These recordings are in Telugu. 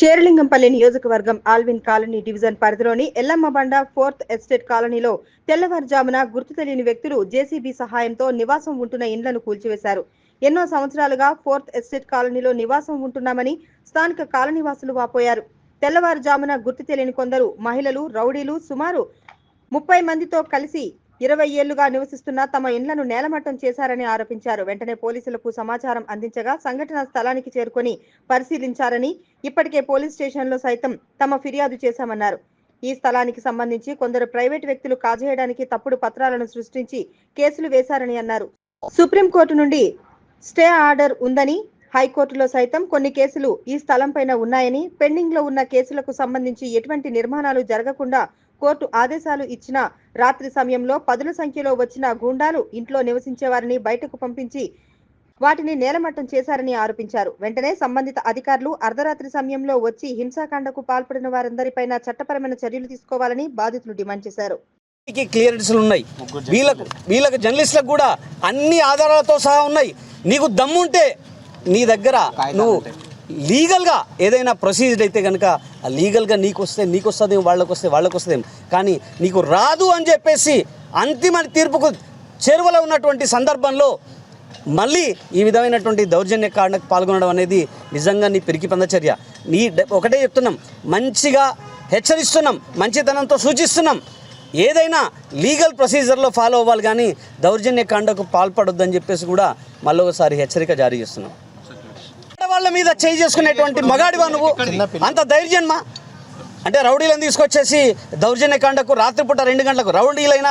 షేర్లింగంపల్లి నియోజకవర్గం ఆల్విన్ కాలనీ డివిజన్ పరిధిలోని ఎల్లమ్మబండ ఫోర్త్ ఎస్టేట్ కాలనీలో తెల్లవారుజామున గుర్తు తెలియని వ్యక్తులు జేసీబీ సహాయంతో నివాసం ఉంటున్న ఇండ్లను కూల్చివేశారు. ఎన్నో సంవత్సరాలుగా ఫోర్త్ ఎస్టేట్ కాలనీలో నివాసం ఉంటున్నామని స్థానిక కాలనీవాసులు వాపోయారు. తెల్లవారుజామున గుర్తు తెలియని కొందరు మహిళలు రౌడీలు సుమారు ముప్పై మందితో కలిసి ఇరవై ఏళ్ళుగా నివసిస్తున్న తమ ఇండ్లను నేలమట్టం చేశారని ఆరోపించారు. వెంటనే పోలీసులకు సమాచారం అందించగా సంఘటన స్థలానికి చేరుకొని పరిశీలించారని ఇప్పటికే పోలీస్ స్టేషన్లో సైతం తమ ఫిర్యాదు చేశామన్నారు. ఈ స్థలానికి సంబంధించి కొందరు ప్రైవేట్ వ్యక్తులు కాజేయడానికి తప్పుడు పత్రాలను సృష్టించి కేసులు వేశారని అన్నారు. సుప్రీంకోర్టు నుండి స్టే ఆర్డర్ ఉందని హైకోర్టులో సైతం కొన్ని కేసులు ఈ స్థలంపైన ఉన్నాయని పెండింగ్లో ఉన్న కేసులకు సంబంధించి ఎటువంటి నిర్మాణాలు జరగకుండా కోర్టు ఆదేశాలు ఇచ్చిన రాత్రి సమయంలో పదుల సంఖ్యలో వచ్చిన గూండాలు ఇంట్లో నివసించేవారిని బయటకు పంపించి వాటిని నేలమట్టం చేశారని ఆరోపించారు. వెంటనే సంబంధిత అధికారులు అర్ధరాత్రి సమయంలో వచ్చి హింసాకాండకు పాల్పడిన వారందరిపైన చట్టపరమైన చర్యలు తీసుకోవాలని బాధితులు డిమాండ్ చేశారు. క్లియరెన్స్లు ఉన్నాయి. వీళ్ళకు వీళ్ళకు జర్నలిస్టులకు కూడా అన్ని ఆధారాలతో సహా ఉన్నాయి. నీకు దమ్ముంటే నీ దగ్గర నువ్వు లీగల్గా ఏదైనా ప్రొసీజర్ అయితే కనుక ఆ లీగల్గా నీకు వస్తే నీకు వస్తుందేమో వాళ్ళకి వస్తే వాళ్ళకి వస్తుందేమో కానీ నీకు రాదు అని చెప్పేసి అంతిమ తీర్పుకు చేరువలో ఉన్నటువంటి సందర్భంలో మళ్ళీ ఈ విధమైనటువంటి దౌర్జన్య కాండకు పాల్గొనడం అనేది నిజంగా నీ పిరికి పందచర్య నీ ఒకటే చెప్తున్నాం మంచిగా హెచ్చరిస్తున్నాం మంచితనంతో సూచిస్తున్నాం. ఏదైనా లీగల్ ప్రొసీజర్లో ఫాలో అవ్వాలి కానీ దౌర్జన్య కాండకు పాల్పడొద్దని చెప్పేసి కూడా మళ్ళీ ఒకసారి హెచ్చరిక జారీ చేస్తున్నాం. వాళ్ళ మీద చేయి చేసుకునేటువంటి మగాడివా నువ్వు? అంత ధైర్యమా అంటే రౌడీలను తీసుకొచ్చేసి దౌర్జన్యకాండకు రాత్రిపూట రెండు గంటలకు రౌడీలైనా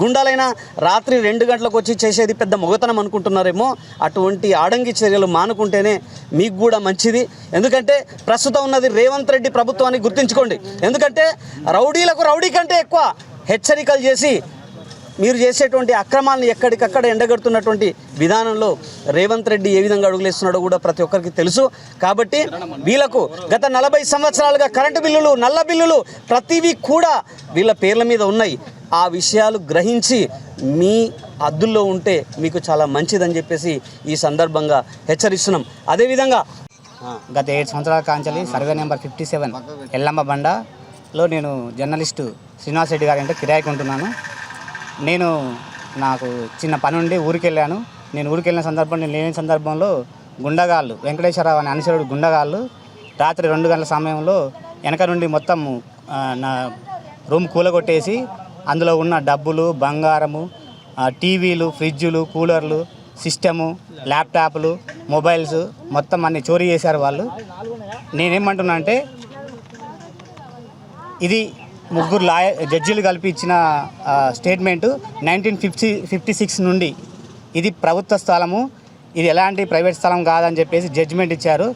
గుండాలైనా రాత్రి రెండు గంటలకు వచ్చి చేసేది పెద్ద మొగతనం అనుకుంటున్నారేమో. అటువంటి ఆడంగి చర్యలు మానుకుంటేనే మీకు కూడా మంచిది. ఎందుకంటే ప్రస్తుతం ఉన్నది రేవంత్ రెడ్డి ప్రభుత్వాన్ని గుర్తుంచుకోండి. ఎందుకంటే రౌడీలకు రౌడీ కంటే ఎక్కువ హెచ్చరికలు చేసి మీరు చేసేటువంటి అక్రమాలను ఎక్కడికక్కడ ఎండగడుతున్నటువంటి విధానంలో రేవంత్ రెడ్డి ఏ విధంగా అడుగులేస్తున్నాడో కూడా ప్రతి ఒక్కరికి తెలుసు. కాబట్టి వీళ్ళకు గత నలభై సంవత్సరాలుగా కరెంటు బిల్లులు నల్ల బిల్లులు ప్రతివి కూడా వీళ్ళ పేర్ల మీద ఉన్నాయి. ఆ విషయాలు గ్రహించి మీ అద్దుల్లో ఉంటే మీకు చాలా మంచిదని చెప్పేసి ఈ సందర్భంగా హెచ్చరిస్తున్నాం. అదేవిధంగా గత ఏడు సంవత్సరాల కాంచలి survey number fifty seven Yellamma బండలో నేను జర్నలిస్టు శ్రీనివాస్ రెడ్డి గారి అంటే కిరాయికి ఉంటున్నాను నేను నాకు చిన్న పని ఉండి ఊరికి వెళ్ళాను నేను ఊరికి వెళ్ళిన సందర్భం నేను లేని సందర్భంలో గుండగాళ్ళు వెంకటేశ్వరరావు అనే అనుసరుడు గుండగాళ్ళు రాత్రి రెండు గంటల సమయంలో వెనక నుండి మొత్తం నా రూమ్ కూలగొట్టేసి అందులో ఉన్న డబ్బులు బంగారము టీవీలు ఫ్రిడ్జులు కూలర్లు సిస్టము ల్యాప్టాప్లు మొబైల్స్ మొత్తం అన్ని చోరీ చేశారు వాళ్ళు. నేనేమంటున్నా అంటే ఇది ముగ్గురు లాయ జడ్జీలు కలిపి ఇచ్చిన statement nineteen fifty fifty six నుండి. ఇది ప్రభుత్వ స్థలము. ఇది ఎలాంటి ప్రైవేట్ స్థలం కాదని చెప్పేసి జడ్జిమెంట్ ఇచ్చారు.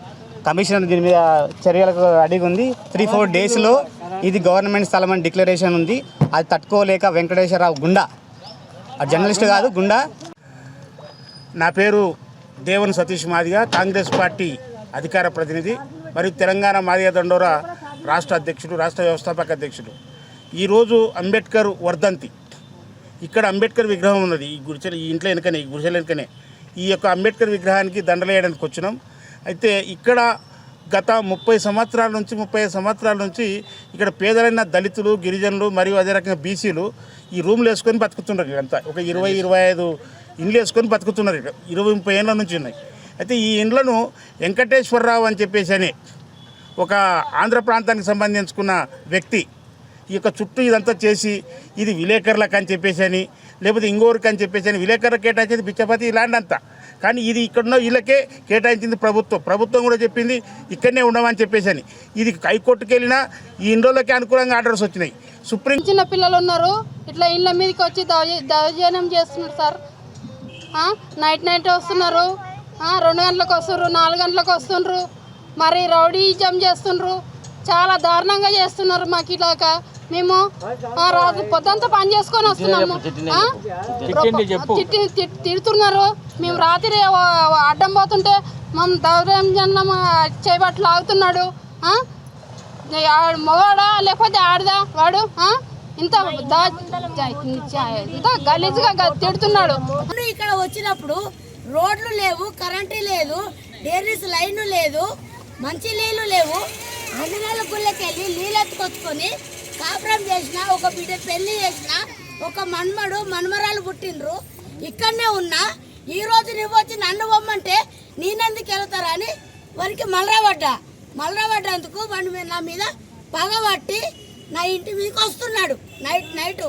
కమిషనర్ దీని మీద చర్యలకు అడిగి ఉంది. త్రీ ఫోర్ డేస్లో ఇది గవర్నమెంట్ స్థలం అని డిక్లరేషన్ ఉంది. అది తట్టుకోలేక వెంకటేశ్వరరావు గుండా. ఆ జర్నలిస్ట్ కాదు గుండా. నా పేరు దేవన్ సతీష్ మాదిగా కాంగ్రెస్ పార్టీ అధికార ప్రతినిధి. మరియు తెలంగాణ మాదిగా దండోరా రాష్ట్ర అధ్యక్షుడు రాష్ట్ర వ్యవస్థాపక అధ్యక్షుడు. ఈరోజు అంబేద్కర్ వర్ధంతి. ఇక్కడ అంబేద్కర్ విగ్రహం ఉన్నది. ఈ గుడిచెల ఈ ఇంట్లో వెనుకనే ఈ గుడిచెల వెనుకనే. ఈ యొక్క అంబేద్కర్ విగ్రహానికి దండలేయడానికి వచ్చినాం. అయితే ఇక్కడ గత ముప్పై సంవత్సరాల నుంచి ముప్పై సంవత్సరాల నుంచి ఇక్కడ పేదలైన దళితులు గిరిజనులు మరియు అదే రకంగా బీసీలు ఈ రూమ్లు వేసుకొని బతుకుతున్నారు ఇదంతా ఒక ఇరవై ఇరవై ఐదు ఇండ్లు వేసుకొని బతుకుతున్నారు ఇక్కడ. ఇరవై ముప్పై ఏళ్ళ నుంచి ఉన్నాయి. అయితే ఈ ఇండ్లను వెంకటేశ్వరరావు అని చెప్పేసి అని ఒక ఆంధ్ర ప్రాంతానికి సంబంధించుకున్న వ్యక్తి ఈ యొక్క చుట్టూ ఇదంతా చేసి ఇది విలేకరులకు అని చెప్పేసి అని లేకపోతే ఇంకోరికి అని చెప్పేసి అని విలేకరులకు కేటాయించింది బిచ్చపతి ల్యాండ్ అంతా. కానీ ఇది ఇక్కడున్న వీళ్ళకే కేటాయించింది ప్రభుత్వం. ప్రభుత్వం కూడా చెప్పింది ఇక్కడనే ఉండమని చెప్పేసి అని ఇది హైకోర్టుకి వెళ్ళినా ఈ ఇండ్లకి అనుకూలంగా ఆర్డర్స్ వచ్చినాయి. సుప్రీం చిన్న పిల్లలు ఉన్నారు. ఇట్లా ఇళ్ళ మీదకి వచ్చి దౌర్జన్యం చేస్తున్నారు సార్. నైట్ నైట్ వస్తున్నారు. రెండు గంటలకు వస్తున్నారు నాలుగు గంటలకు వస్తుండ్రు మరి రౌడీజం చేస్తుండ్రు. చాలా దారుణంగా చేస్తున్నారు మాకు ఇలాగా. మేము ఆ, రాత్రి పొద్దంతా పని చేసుకొని వస్తున్నాము. తిడుతున్నారు. మేము రాత్రి అడ్డం పోతుంటే మనం దౌర్జన్యం చేయబట్టి లాగుతున్నాడు ఆ? ఆ- మగవాడా లేకపోతే ఆడదా వాడు? ఇంత దా- ఇంత గలీజ్గా గ- తిడుతున్నాడు. ఇక్కడ వచ్చినప్పుడు రోడ్లు లేవు కరెంటు లేదు డేరీస్ లైన్ లేదు. మంచి నీళ్ళు లేవు. అన్ని గుళ్ళకి గుళ్ళకెళ్ళి నీళ్ళెత్తుకొచ్చుకొని కాపురం చేసిన ఒక బిడ్డ పెళ్ళి చేసిన ఒక మన్మడు మన్మరాలు పుట్టిండ్రు. ఇక్కడనే ఉన్నా ఈ రోజు నువ్వు వచ్చి నన్ను బొమ్మంటే నేనెందుకు వెళ్తారని వానికి మలరబడ్డా. మలరబడ్డందుకు వాడి మీద నా మీద పగబట్టి నా ఇంటి మీదకి వస్తున్నాడు నైట్ నైట్.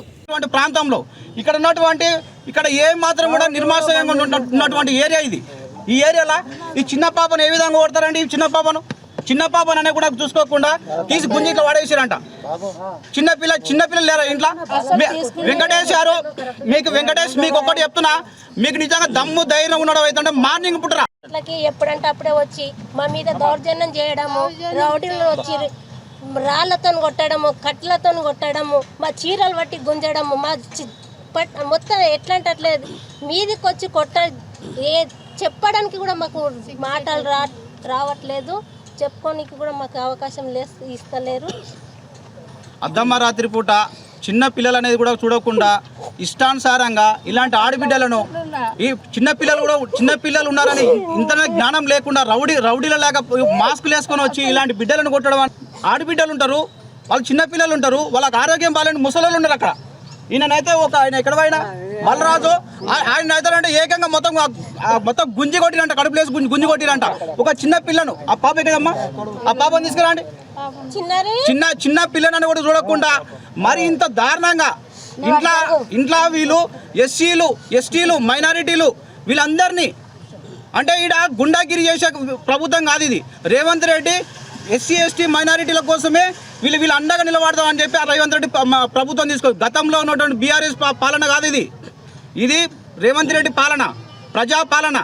ప్రాంతంలో ఇక్కడ ఉన్నటువంటి ఇక్కడ ఏ మాత్రం కూడా నిర్మాశయంగా ఉన్నటువంటి ఏరియా ఇది. ఈ ఏరియాలో? ఈ చిన్న పాపను ఏ విధంగా కొడతారండి? ఈ చిన్న పాపను? చిన్న పాపను అనే కూడా చూసుకోకుండా తీసి గుంజి ఇట్లా వాడేసారంట చిన్న పిల్ల చిన్న పిల్లలు లేరా ఇంట్లో? వెంకటేష్ గారు మీకు వెంకటేష్ మీకు ఒక్కటి చెప్తున్నా. మీకు నిజంగా దమ్ము ధైర్యం ఉండడం అయితే మార్నింగ్ పుట్టరా. ఎప్పుడంటే అప్పుడే వచ్చి మా మీద దౌర్జన్యం చేయడము రౌడీలు వచ్చి రాళ్ళతో కొట్టడము కట్లతో కొట్టడము మా చీరలు పట్టి గుంజడము మా మొత్తం ఎట్లా అంటే అట్లే. మీదికి వచ్చి కొట్ట ఏ చెప్పడానికి కూడా మాకు మాటలు రా రావట్లేదు. చెప్పుకోనికి కూడా మాకు అవకాశం లే ఇస్తలేరు. అద్దమ్మ రాత్రి పూట చిన్న పిల్లలు అనేది కూడా చూడకుండా ఇష్టానుసారంగా ఇలాంటి ఆడబిడ్డలను ఈ చిన్న పిల్లలు కూడా చిన్న పిల్లలు ఉన్నారని ఇంత జ్ఞానం లేకుండా రౌడీ రౌడీల లాగా మాస్కులు వేసుకొని వచ్చి ఇలాంటి బిడ్డలను కొట్టడం ఆడబిడ్డలు ఉంటారు వాళ్ళు చిన్న పిల్లలు ఉంటారు వాళ్ళకి ఆరోగ్యం బాగాలని ముసలోళ్ళు ఉన్నారు అక్కడ. ఈయనైతే ఒక ఆయన ఎక్కడ పోయినా? మల్లరాజు ఆయన అయితే అంటే ఏకంగా మొత్తం మొత్తం గుంజి కొట్టిరంట కడుపులేసి గుంజి గుంజి కొట్టిరంట. ఒక చిన్న పిల్లను. ఆ పాప ఎక్కడమ్మా ఆ పాపని తీసుకురండి. చిన్న చిన్న పిల్లలను కూడా చూడకుండా మరి ఇంత దారుణంగా ఇంట్లో ఇంట్లో వీళ్ళు ఎస్సీలు ఎస్టీలు మైనారిటీలు వీళ్ళందరినీ అంటే ఈడ గుండాగిరి చేసే ప్రభుత్వం కాదు ఇది. రేవంత్ రెడ్డి ఎస్సీ ఎస్టీ మైనారిటీల కోసమే వీళ్ళు వీళ్ళు అండగా నిలబడతాం అని చెప్పి ఆ రేవంత్ రెడ్డి ప్రభుత్వం తీసుకో గతంలో ఉన్నటువంటి బీఆర్ఎస్ పాలన కాదు ఇది. ఇది రేవంత్ రెడ్డి పాలన ప్రజా పాలన.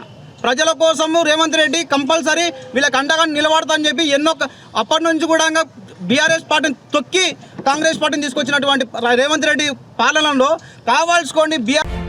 ప్రజల కోసము రేవంత్ రెడ్డి కంపల్సరీ వీళ్ళకి అండగా నిలబడతా అని చెప్పి ఎన్నో అప్పటి నుంచి కూడా బీఆర్ఎస్ పార్టీని తొక్కి కాంగ్రెస్ పార్టీని తీసుకొచ్చినటువంటి రేవంత్ రెడ్డి పాలనలో కావాల్సుకోండి బీఆర్